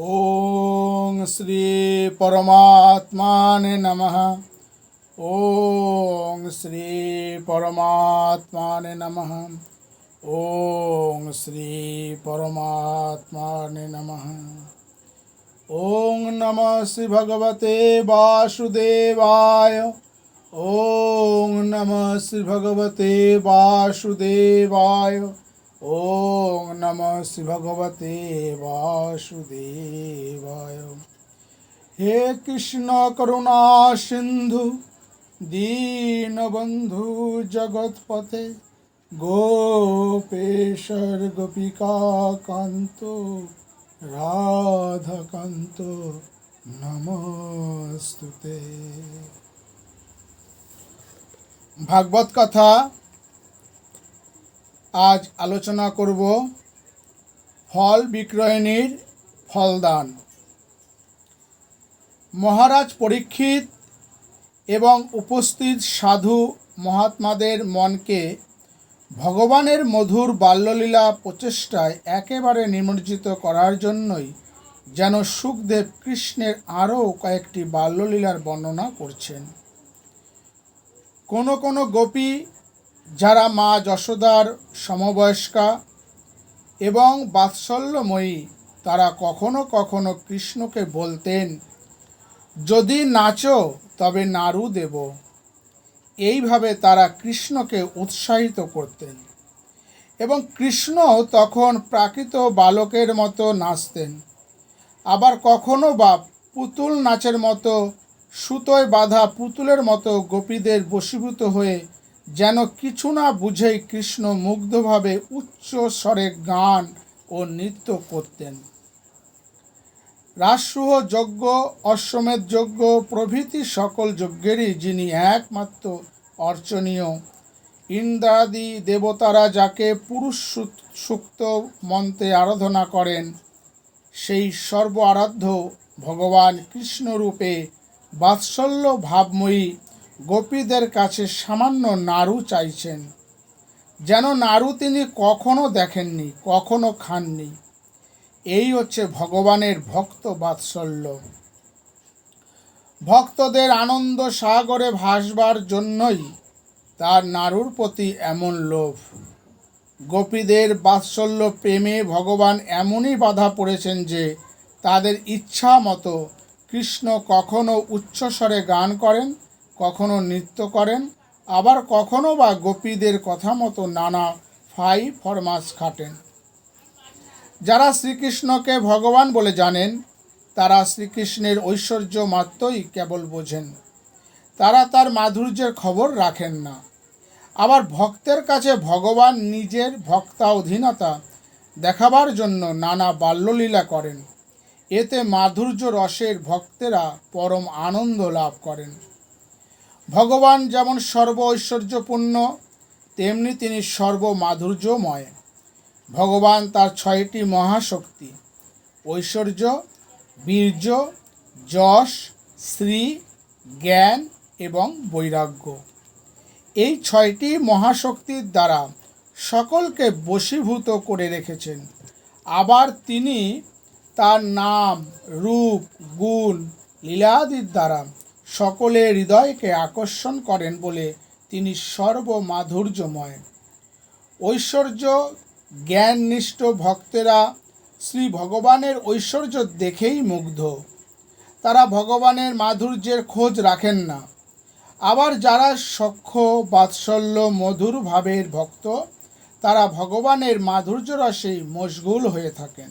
श्री श्रीपरमात्माने नमः। ॐ श्रीपरमात्माने नमः। ॐ श्रीपरमात्माने नमः। ओम नमः श्रीभगवते वासुदेवाय। ओम नमः श्रीभगवते वासुदेवाय। ওং নম শ্রী ভগবতে বাসুদেবায়। হে কৃষ্ণ করুণা সিন্ধু, দীনবন্ধু জগৎপথে গোপেশ্বর গোপিকা কান্ত, রাধাকান্ত, নমস্তুতে। ভাগবত কথা আজ আলোচনা করব ফল বিক্রয়ণীর ফলদান। মহারাজ পরীক্ষিত এবং উপস্থিত সাধু মহাত্মাদের মনকে ভগবানের মধুর বাল্যলীলা প্রচেষ্টায় একেবারে নিমজ্জিত করার জন্যই যেন সুখদেব কৃষ্ণের আরও কয়েকটি বাল্যলীলার বর্ণনা করছেন। কোনো কোনো গোপী যারা মা যশোদার সমবয়স্কা এবং বাৎসল্যময়ী, তারা কখনো কখনো কৃষ্ণকে বলতেন, যদি নাচো, তবে নাড়ু দেব। এইভাবে তারা কৃষ্ণকে উৎসাহিত করতেন এবং কৃষ্ণ তখন প্রাকৃত বালকের মতো নাচতেন। আবার কখনো বা পুতুল নাচের মতো সুতোয় বাঁধা পুতুলের মতো গোপীদের বশীভূত হয়ে যেন কিছু না বুঝেই কৃষ্ণ মুগ্ধভাবে উচ্চ স্বরে গান ও নৃত্য করতেন। রাসুহ যজ্ঞ, অশ্বমেধ যজ্ঞ প্রভৃতি সকল যজ্ঞেরই যিনি একমাত্র অর্চনীয়। ইন্দ্রাদি দেবতারা যাকে পুরুষ সুক্ত মন্ত্রে আরাধনা করেন, সেই সর্ব আরাধ্য ভগবান কৃষ্ণরূপে বাৎসল্য ভাবময়ী গোপীদের কাছে সামান্য নাড়ু চাইছেন, যেন নাড়ু তিনি কখনো দেখেননি, কখনো খাননি। এই হচ্ছে ভগবানের ভক্ত বাৎসল্য। ভক্তদের আনন্দ সাগরে ভাসবার জন্যই তার নাড়ুর প্রতি এমন লোভ। গোপীদের বাৎসল্য প্রেমে ভগবান এমনই বাধা পড়েছেন যে তাদের ইচ্ছা মতো কৃষ্ণ কখনো উচ্চস্বরে গান করেন কখনো নৃত্য করেন, আবার কখনো বা গোপীদের কথা মতো নানা ফাই ফরমাস খাটেন। যারা শ্রীকৃষ্ণকে ভগবান বলে জানেন, তারা শ্রীকৃষ্ণের ঐশ্বর্য মাত্রই কেবল বোঝেন। তারা তার মাধুর্যের খবর রাখেন না। আবার ভক্তের কাছে ভগবান নিজের ভক্তা অধীনতা দেখাবার জন্য নানা বাল্যলীলা করেন। এতে মাধুর্য রসের ভক্তেরা পরম আনন্দ লাভ করেন। ভগবান যেমন সর্ব ঐশ্বর্যপূর্ণ তেমনি তিনি সর্ব মাধুর্যময় ভগবান তার ছয়টি মহাশক্তি, ঐশ্বর্য, বীর্য, যশ শ্রী জ্ঞান এবং বৈরাগ্য। এই ছয়টি মহাশক্তির দ্বারা সকলকে বশীভূত করে রেখেছেন। আবার তিনি তার নাম, রূপ, গুণ, লীলাদির দ্বারা সকলের হৃদয়কে আকর্ষণ করেন বলে তিনি সর্বমাধুর্যময়। ঐশ্বর্য জ্ঞাননিষ্ঠ ভক্তেরা শ্রী ভগবানের ঐশ্বর্য দেখেই মুগ্ধ। তারা ভগবানের মাধুর্যের খোঁজ রাখেন না। আবার যারা সখ্য, বাৎসল্য, মধুর ভাবের ভক্ত, তারা ভগবানের মাধুর্য রসেই মশগুল হয়ে থাকেন।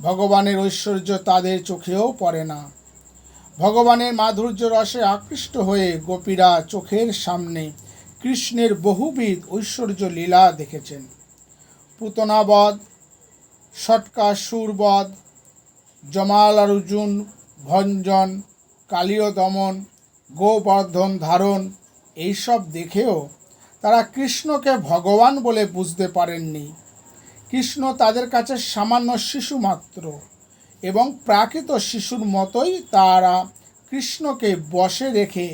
ভগবানের ঐশ্বর্য তাদের চোখেও পড়ে না। ভগবানের মাধুর্য রসে আকৃষ্ট হয়ে গোপীরা চোখের সামনে কৃষ্ণের বহুবিধ ঐশ্বর্য লীলা দেখেছেন। পুতনাবধ ষটকাসুরবধ জমালারুজুন, ভঞ্জন কালীয় দমন গোবর্ধন ধারণ, এইসব দেখেও তারা কৃষ্ণকে ভগবান বলে বুঝতে পারেননি। কৃষ্ণ তাদের কাছে সামান্য শিশু মাত্র এবং প্রাকৃত শিশুর মতোই তারা কৃষ্ণকে বশে রেখে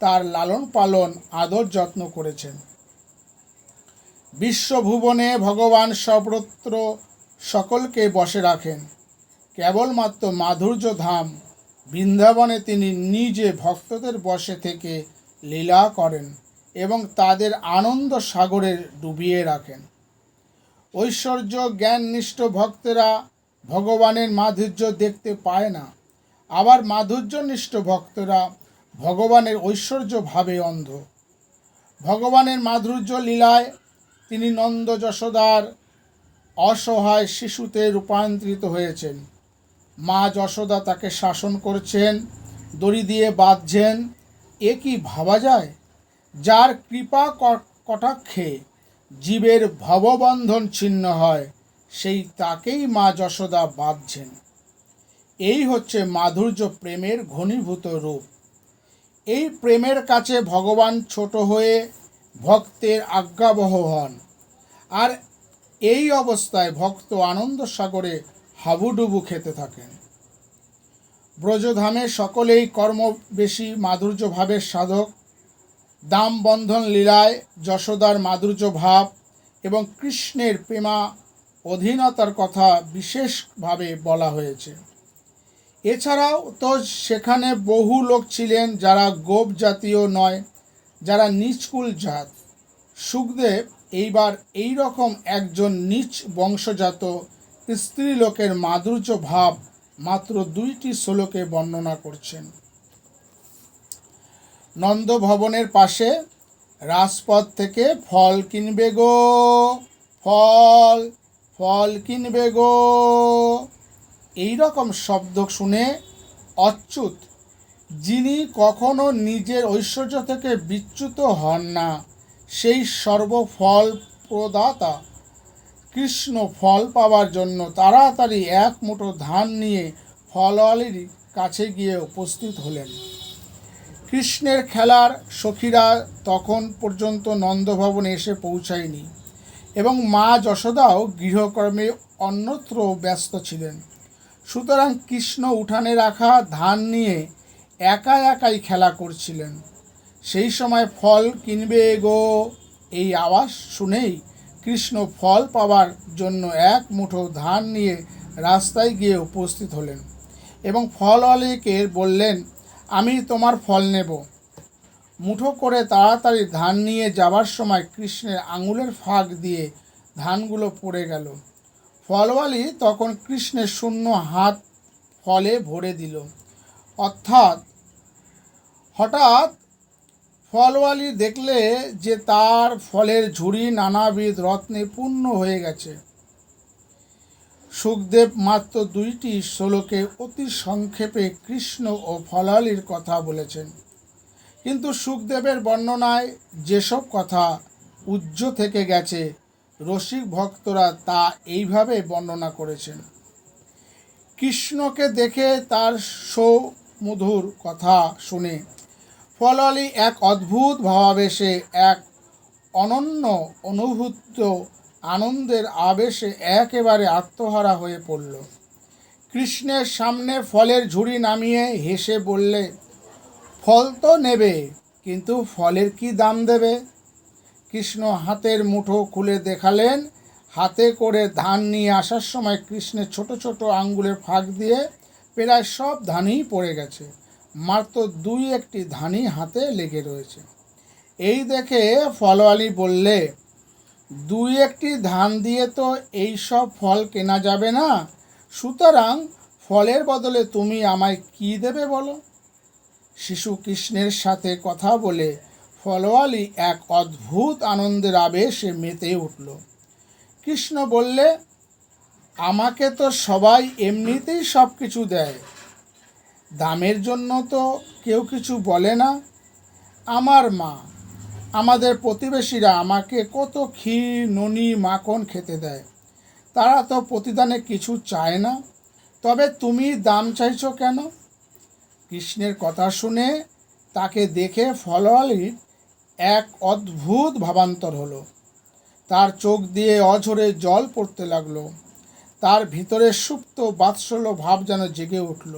তার লালন পালন আদর যত্ন করেছেন। বিশ্বভুবনে ভগবান সর্বত্র সকলকে বশে রাখেন। কেবলমাত্র মাধুর্য ধাম বৃন্দাবনে তিনি নিজে ভক্তদের বসে থেকে লীলা করেন এবং তাদের আনন্দ সাগরে ডুবিয়ে রাখেন। ঐশ্বর্য জ্ঞাননিষ্ঠ ভক্তেরা ভগবানের মাধুর্য দেখতে পায় না। আবার মাধুর্যনিষ্ঠ ভক্তরা ভগবানের ঐশ্বর্য ভাবে অন্ধ। ভগবানের মাধুর্য লীলায় তিনি নন্দ যশোদার অসহায় শিশুতে রূপান্তরিত হয়েছেন। মা যশোদা তাকে শাসন করছেন, দড়ি দিয়ে বাঁধছেন। এ কি ভাবা যায়? যার কৃপা কটাক্ষে জীবের ভববন্ধন ছিন্ন হয়। সেই তাকেই মা যশোদা বাঁধছেন। এই হচ্ছে মাধুর্য প্রেমের ঘনীভূত রূপ। এই প্রেমের কাছে ভগবান ছোট হয়ে ভক্তের আজ্ঞাবহ হন। আর এই অবস্থায় ভক্ত আনন্দ সাগরে হাবুডুবু খেতে থাকেন। ব্রজধামে সকলেই কর্ম বেশি মাধুর্য ভাবের সাধক। দাম বন্ধন লীলায় যশোদার মাধুর্য ভাব এবং কৃষ্ণের প্রেমা অধীনতার কথা বিশেষভাবে বলা হয়েছে। এছাড়াও তো সেখানে বহু লোক ছিলেন যারা গোপ জাতীয় নয়, যারা নিচকুল জাত। সুখদেব এইবার এই রকম একজন নিচ বংশজাত স্ত্রীলোকের মাধুর্য ভাব মাত্র দুইটি শ্লোকে বর্ণনা করছেন। নন্দ ভবনের পাশে রাজপথ থেকে ফল কিনবে গো, ফল। ফল কিনবে গো। এই রকম শব্দ শুনে অচ্যুত, যিনি কখনো নিজের ঐশ্বর্য থেকে বিচ্যুত হন না, সেই সর্বফল প্রদাতা। কৃষ্ণ ফল পাওয়ার জন্য তাড়াতাড়ি এক মুঠো ধান নিয়ে ফলওয়ালির কাছে গিয়ে উপস্থিত হলেন। কৃষ্ণের খেলার সখীরা তখন পর্যন্ত নন্দভবনে এসে পৌঁছায়নি। এবং মা যশোদাও গৃহকর্মে অন্যত্র ব্যস্ত ছিলেন। সুতরাং কৃষ্ণ উঠানে রাখা ধান নিয়ে একা একাই খেলা করছিলেন। সেই সময় ফল কিনবে গো। এই আওয়াজ শুনেই কৃষ্ণ ফল পাওয়ার জন্য এক মুঠো ধান নিয়ে রাস্তায় গিয়ে উপস্থিত হলেন এবং ফল ফলওয়ালিকে বললেন, আমি তোমার ফল নেব। মুঠো করে তাড়াতাড়ি ধান নিয়ে যাবার সময় কৃষ্ণের আঙুলের ফাঁক দিয়ে ধানগুলো পড়ে গেল। ফলওয়ালি তখন কৃষ্ণের শূন্য হাত ফলে ভরে দিল। অর্থাৎ হঠাৎ ফলওয়ালি দেখলে যে তার ফলের ঝুড়ি নানাবিধ রত্নে পূর্ণ হয়ে গেছে। সুখদেব মাত্র দুইটি শ্লোকে অতি সংক্ষেপে কৃষ্ণ ও ফলালির কথা বলেছেন। কিন্তু সুখদেবের বর্ণনায় যেসব কথা উজ্জ্ব থেকে গেছে, রসিক ভক্তরা তা এইভাবে বর্ণনা করেছেন। কৃষ্ণকে দেখে তার সৌমধুর কথা শুনে ফলালি এক অদ্ভুত ভাবাবেশে, এক অনন্য অনুভূত আনন্দের আবেশে একেবারে আত্মহারা হয়ে পড়ল। কৃষ্ণের সামনে ফলের ঝুড়ি নামিয়ে হেসে বললে ফল তো নেবে, কিন্তু ফলের কি দাম দেবে? কৃষ্ণ হাতের মুঠো খুলে দেখালেন, হাতে করে ধান নিয়ে আসার সময় কৃষ্ণের ছোট ছোট আঙ্গুলের ফাঁক দিয়ে প্রায় সব ধানই পড়ে গেছে, মাত্র দুই একটি ধানই হাতে লেগে রয়েছে। এই দেখে ফলওয়ালি বললে, দুই একটি ধান দিয়ে তো এই সব ফল কেনা যাবে না, সুতরাং ফলের বদলে তুমি আমায় কি দেবে বলো? শিশু কৃষ্ণের সাথে কথা বলে ফলওয়ালি এক অদ্ভুত আনন্দের আবেশে মেতে উঠল। কৃষ্ণ বললে, আমাকে তো সবাই এমনিতেই সব কিছু দেয়। দামের জন্য তো কেউ কিছু বলে না। আমার মা, আমাদের প্রতিবেশীরা আমাকে কত ক্ষীর, ননি, মাখন খেতে দেয়। তারা তো প্রতিদানে কিছু চায় না। তবে তুমি দাম চাইছো কেন? কৃষ্ণের কথা শুনে তাকে দেখে ফলওয়ালির এক অদ্ভুত ভাবান্তর হলো। তার চোখ দিয়ে অঝরে জল পড়তে লাগল। তার ভিতরে সুপ্ত বাৎসল্য ভাব যেন জেগে উঠল।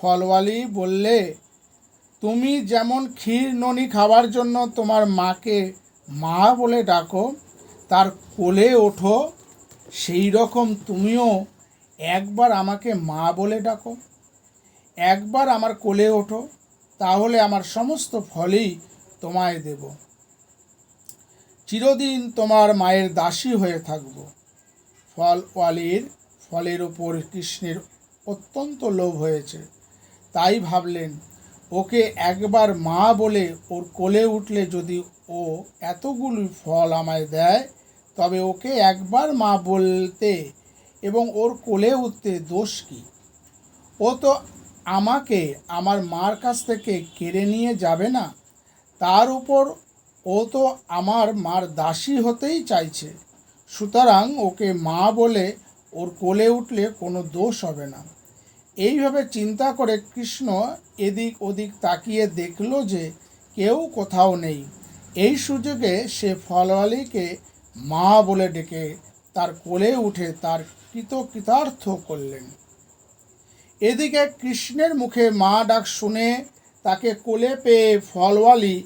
ফলওয়ালি বললে, তুমি যেমন ক্ষীর ননি খাওয়ার জন্য তোমার মাকে মা বলে ডাকো, তার কোলে ওঠো, সেই রকম তুমিও একবার আমাকে মা বলে ডাকো। একবার আমার কোলে ওঠো, তাহলে আমার সমস্ত ফলই তোমায় দেব। চিরদিন তোমার মায়ের দাসী হয়ে থাকব। ফলওয়ালির ফলের ওপর কৃষ্ণের অত্যন্ত লোভ হয়েছে। তাই ভাবলেন, ওকে একবার মা বলে ওর কোলে উঠলে যদি ও এতগুলি ফল আমায় দেয়, তবে ওকে একবার মা বলতে এবং ওর কোলে উঠতে দোষ কি? ও তো আমাকে আমার মার কাছ থেকে কেড়ে নিয়ে যাবে না? তার উপর ও তো আমার মার দাসী হতেই চাইছে। সুতরাং ওকে মা বলে ওর কোলে উঠলে কোনো দোষ হবে না। এইভাবে চিন্তা করে কৃষ্ণ এদিক ওদিক তাকিয়ে দেখল যে কেউ কোথাও নেই। এই সুযোগে সে ফলওয়ালিকে মা বলে ডেকে তার কোলে উঠে তার কৃত কৃতার্থ করলেন। এদিকে কৃষ্ণের মুখে মা ডাক শুনে তাকে কোলে পেয়ে ফলওয়ালি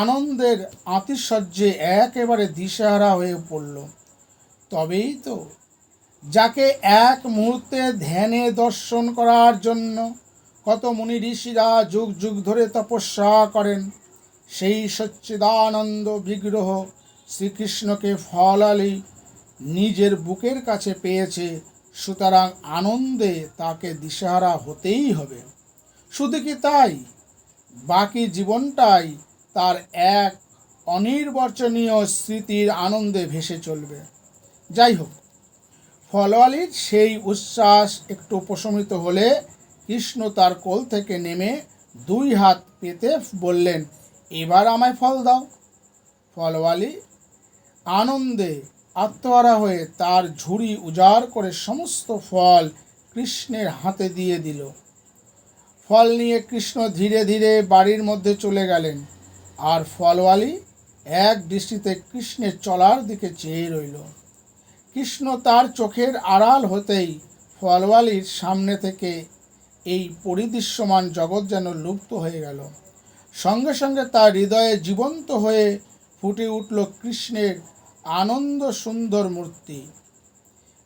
আনন্দের আতিশয্যে একেবারে দিশেহারা হয়ে পড়ল। তবেই তো যাকে এক মুহূর্তে ধ্যানে দর্শন করার জন্য কত মুনি ঋষিরা যুগ যুগ ধরে তপস্যা করেন, সেই সচ্চিদানন্দ বিগ্রহ শ্রীকৃষ্ণকে ফলালি নিজের বুকের কাছে পেয়েছে সুতরাং আনন্দে তাকে দিশাহারা হতেই হবে। শুধু কি তাই? বাকি জীবনটাই তার এক অনির্বচনীয় স্মৃতির আনন্দে ভেসে চলবে। যাই হোক, ফলওয়ালির সেই উচ্ছ্বাস একটু প্রশমিত হলে কৃষ্ণ তার কোল থেকে নেমে দুই হাত পেতে বললেন, এবার আমায় ফল দাও। ফলওয়ালি আনন্দে আত্মহারা হয়ে তার ঝুড়ি উজাড় করে সমস্ত ফল কৃষ্ণের হাতে দিয়ে দিল। ফল নিয়ে কৃষ্ণ ধীরে ধীরে বাড়ির মধ্যে চলে গেলেন আর ফলওয়ালি এক দৃষ্টিতে কৃষ্ণের চলার দিকে চেয়ে রইল। কৃষ্ণ তার চোখের আড়াল হতেই ফলওয়ালির সামনে থেকে এই পরিদৃশ্যমান জগৎ যেন লুপ্ত হয়ে গেল। সঙ্গে সঙ্গে তার হৃদয়ে জীবন্ত হয়ে ফুটে উঠল কৃষ্ণের আনন্দ সুন্দর মূর্তি।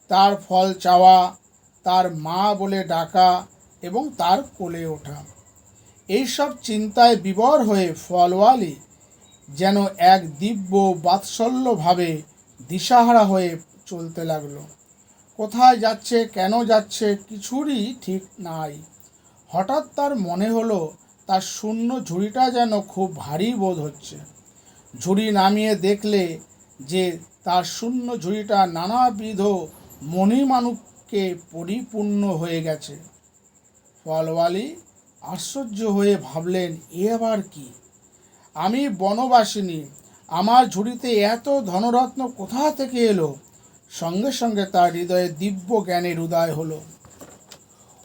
তার ফল চাওয়া, তার মা বলে ডাকা এবং তার কোলে ওঠা। এইসব চিন্তায় বিবর হয়ে ফলওয়ালি যেন এক দিব্য বাৎসল্যভাবে দিশাহারা হয়ে চলতে লাগল। কোথায় যাচ্ছে, কেন যাচ্ছে কিছুরই ঠিক নাই। হঠাৎ তার মনে হলো, তার শূন্য ঝুড়িটা যেন খুব ভারী বোধ হচ্ছে। ঝুড়ি নামিয়ে দেখলে যে তার শূন্য ঝুড়িটা নানাবিধ মণিমানুককে পরিপূর্ণ হয়ে গেছে। ফলওয়ালি আশ্চর্য হয়ে ভাবলেন, এ আবার কি? আমি বনবাসিনী, আমার ঝুড়িতে এত ধনরত্ন কোথা থেকে এলো? সঙ্গে সঙ্গে তার হৃদয়ে দিব্য জ্ঞানের উদয় হলো।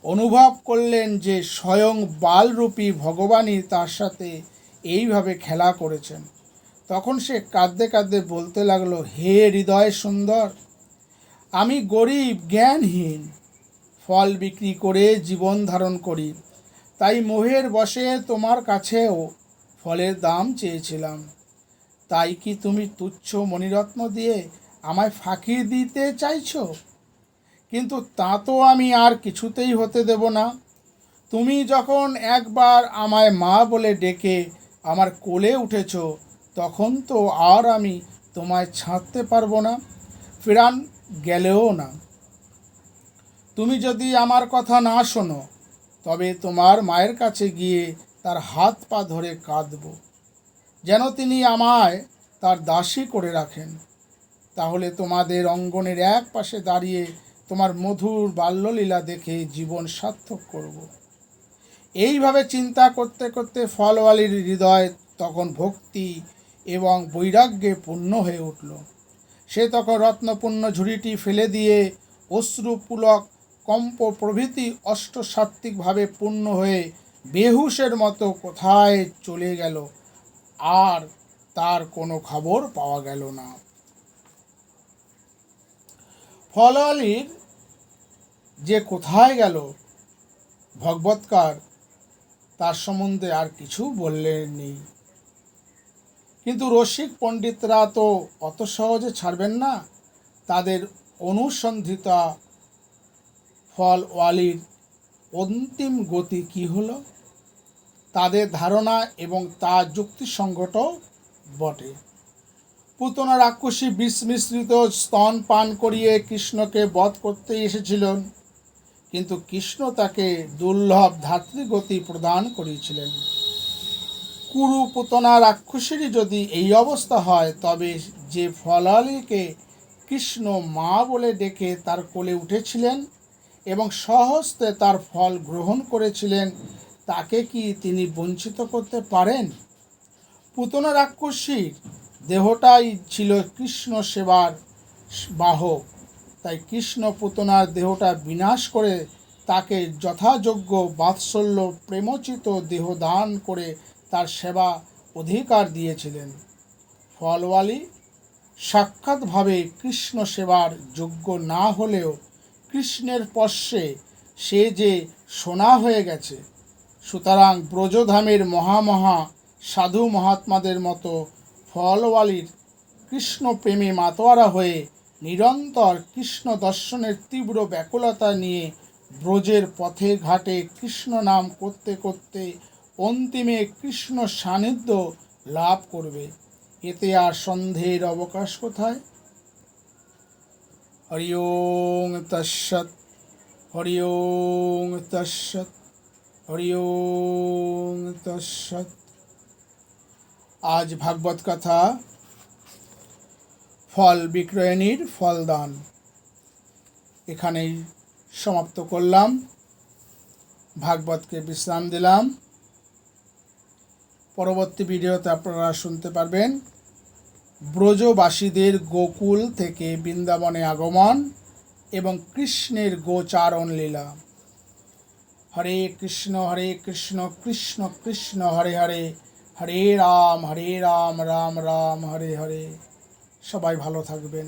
অনুভব করলেন যে স্বয়ং বালরূপী ভগবানই তার সাথে এইভাবে খেলা করেছেন। তখন সে কাঁদতে কাঁদতে বলতে লাগল, হে হৃদয় সুন্দর, আমি গরিব, জ্ঞানহীন, ফল বিক্রি করে জীবন ধারণ করি। তাই মোহের বসে তোমার কাছেও ফলের দাম চেয়েছিলাম। তাই কি তুমি তুচ্ছ মণিরত্ন দিয়ে আমায় ফাঁকি দিতে চাইছ? কিন্তু তা তো আমি আর কিছুতেই হতে দেব না। তুমি যখন একবার আমায় মা বলে ডেকে আমার কোলে উঠেছ তখন তো আর আমি তোমায় ছাড়তে পারব না, ফেরান গেলেও না তুমি যদি আমার কথা না শোনো, তবে তোমার মায়ের কাছে গিয়ে তার হাত পা ধরে কাঁদব, যেন তিনি আমায় তার দাসী করে রাখেন তাহলে তোমাদের অঙ্গনের এক পাশে দাঁড়িয়ে তোমার মধুর বাল্যলীলা দেখে জীবন সার্থক করব। এইভাবে চিন্তা করতে করতে ফলওয়ালির হৃদয় তখন ভক্তি এবং বৈরাগ্যে পূর্ণ হয়ে উঠল। সে তখন রত্নপূর্ণ ঝুড়িটি ফেলে দিয়ে অশ্রুপুলক কম্প প্রভৃতি অষ্টসাত্ত্বিকভাবে পূর্ণ হয়ে বেহুশের মতো কোথায় চলে গেল আর তার কোনো খবর পাওয়া গেল না। ফলওয়ালির যে কোথায় গেল, ভগবৎকার তার সম্বন্ধে আর কিছু বললেননি কিন্তু রসিক পণ্ডিতরা তো অত সহজে ছাড়বেন না। তাদের অনুসন্ধিতা ফল ওয়ালির অন্তিম গতি কি হলো? তাদের ধারণা এবং তা যুক্তিসঙ্গত বটে। পুতনা রাক্ষসী বিষ মিশ্রিত স্তন পান করিয়ে কৃষ্ণকে বধ করতে এসেছিলেন, কিন্তু কৃষ্ণ তাকে দুর্লভ ধাত্রীগতি প্রদান করিয়েছিলেন কুরু পুতনা রাক্ষসীরই যদি এই অবস্থা হয়, তবে যে ফলালিকে কৃষ্ণ মা বলে ডেকে তার কোলে উঠেছিলেন এবং সহস্তে তার ফল গ্রহণ করেছিলেন, তাকে কি তিনি বঞ্চিত করতে পারেন? পুতনা রাক্ষসীর দেহটাই ছিল কৃষ্ণ সেবার বাহক। তাই কৃষ্ণ পুতনার দেহটা বিনাশ করে তাকে যথাযোগ্য বাৎসল্য প্রেমচিত দেহ দান করে তার সেবা অধিকার দিয়েছিলেন। ফলওয়ালি সাক্ষাৎভাবে কৃষ্ণ সেবার যোগ্য না হলেও কৃষ্ণের পশ্বে সে যে সোনা হয়ে গেছে, সুতরাং ব্রজধামের মহামহা সাধু মহাত্মাদের মতো ফলওয়ালির কৃষ্ণ প্রেমে মাতোয়ারা হয়ে নিরন্তর কৃষ্ণ দর্শনের তীব্র ব্যাকুলতা নিয়ে ব্রজের পথে ঘাটে কৃষ্ণ নাম করতে করতে অন্তিমে কৃষ্ণ সান্নিধ্য লাভ করবে। এতে আর সন্দেহের অবকাশ কোথায়? হরি ওং তৎসৎ হরি ওং তৎসৎ হরি ওং তৎসৎ। আজ ভাগবত কথা, ফল বিক্রয়ণীর ফলদান। এখানেই সমাপ্ত করলাম। ভাগবতকে বিশ্রাম দিলাম। পরবর্তী ভিডিওতে আপনারা শুনতে পারবেন ব্রজবাসীদের গোকুল থেকে বৃন্দাবনে আগমন এবং কৃষ্ণের গোচারণ লীলা। হরে কৃষ্ণ হরে কৃষ্ণ কৃষ্ণ কৃষ্ণ, হরে হরে হরে রাম হরে রাম রাম রাম, হরে হরে। সবাই ভালো থাকবেন।